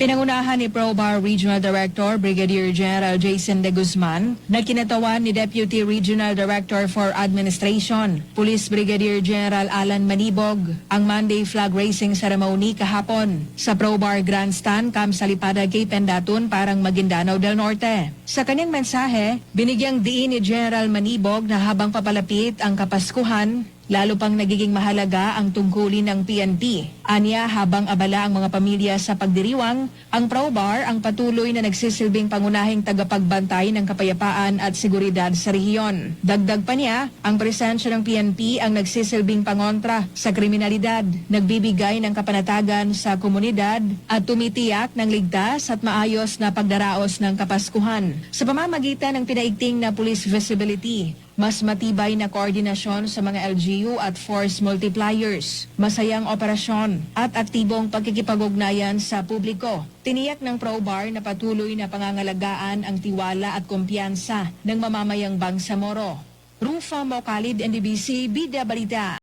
Pinangunahan ni ProBar Regional Director Brigadier General Jason De Guzman na kinatawan ni Deputy Regional Director for Administration, Police Brigadier General Alan Manibog, ang Monday flag racing ceremony kahapon sa ProBar Grandstand, Camp Salipada, Cape Pendatun, parang Maguindanao del Norte. Sa kanyang mensahe, binigyang diin ni General Manibog na habang papalapit ang Kapaskuhan, Lalo pang nagiging mahalaga ang tungkulin ng PNP. Anya habang abala ang mga pamilya sa pagdiriwang, ang ProBar ang patuloy na nagsisilbing pangunahing tagapagbantay ng kapayapaan at seguridad sa rehiyon. Dagdag pa niya, ang presensya ng PNP ang nagsisilbing pangontra sa kriminalidad, nagbibigay ng kapanatagan sa komunidad at tumitiyak ng ligtas at maayos na pagdaraos ng Kapaskuhan. Sa pamamagitan ng pinaigting na police visibility, mas matibay na koordinasyon sa mga LGU at force multipliers, masayang operasyon at aktibong pagkikipag-ugnayan sa publiko. Tiniyak ng ProBar na patuloy na pangangalagaan ang tiwala at kumpiyansa ng mamamayang Bangsamoro. Rufa Mokalid, NDBC, Bida Balita.